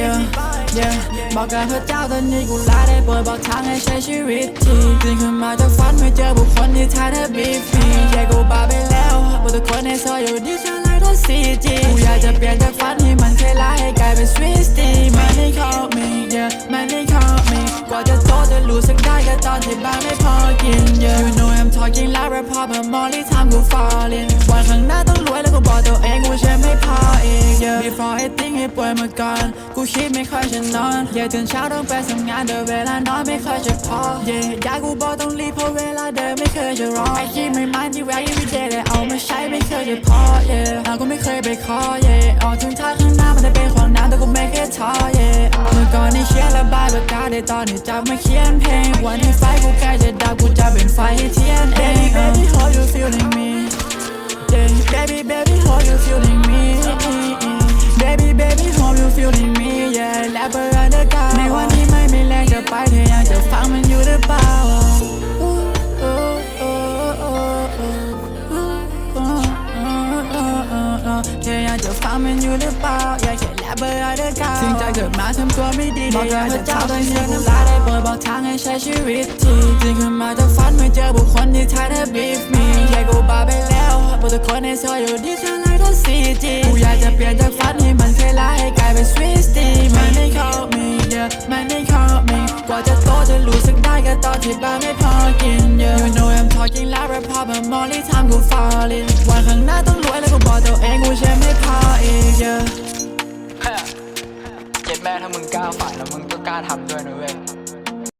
yeah, yeah, บอกกับพระเจ้าตอนนี้กูลาได้โปรดบอกทางให้ใช้ชีวิตทีตื่นขึ้นมาจากฝันไม่เจอบุคคลที่ท้ายเธอบีฟฟีแย่กูบาไปแล้วบอกทุกคนในซอยอยู่ดีฉันไล่ทั้งซีจีกูอยากจะเปลี่ยนจากฝันที่มันเคยร้ายให้กลายเป็น ว่าจะโตจะรู้สึกได้ก็ตอนที่บ้านไม่พอกิน yeah you know I'm talking loud rap pop แต่มอลลี่ทำกู falling วันข้างหน้าต้องรวยแล้วกูบอกตัวเองกูใช่ไม่พออีก yeah before I think ให้ป่วยมาก่อนกูคิดไม่ค่อยจะนอน yeah ตื่นเช้าต้องไปทำงานแต่เวลานอนไม่ค่อยจะพอ yeah อยากกูบอกต้องรีบเพราะเวลาเดินไม่เคยจะรอไอ้คิดไม่มันที่แวะ every day แต่เอามาใช้ไม่เคยจะพอ yeah หากูไม่เคยไปขอ yeah ขียนระกาศในตอนที่จับมาเขียนเพลง วันที่ไฟกูใกล้จะดับกูจะเป็นไฟให้เทียนเอง baby how you feeling me yeah baby baby how you feeling me baby baby เธอยากจะฟังมันอยู่หรือเปล่าอยากแค่แลบเบอร์อะไรกันสิ่งใจเกิดมาทำตัวไม่ดีบอกกับพระเจ้าตอนนี้น้ำลายได้โปรดบอกทางให้ใช้ชีวิตที่ตื่นขึ้นมาจากฝันไม่เจอบุคคลที่ท้ายเธอบีฟมีอยากกูบ้าไปแล้วบอกทุกคนในซอยอยู่ดีฉันไล่ทั้งซีจีกูอยากจะเปลี่ยนจากฝันที่มันเคยร้ายให้กลายเป็นสวีสตีมันไม่เข้ามี yeah มันไม่เข้ามีกว่าจะโตจะรู้สึกได้ก็ตอนที่บ้านไม่พอกิน yeah you know I'm talking loud rap pop แต่มอลลี่ทำกู falling วันข้างหน้าต้อง แม่ถ้ามึงกล้าฝ่ายแล้วมึงก็กล้าทำด้วยนะเว้ย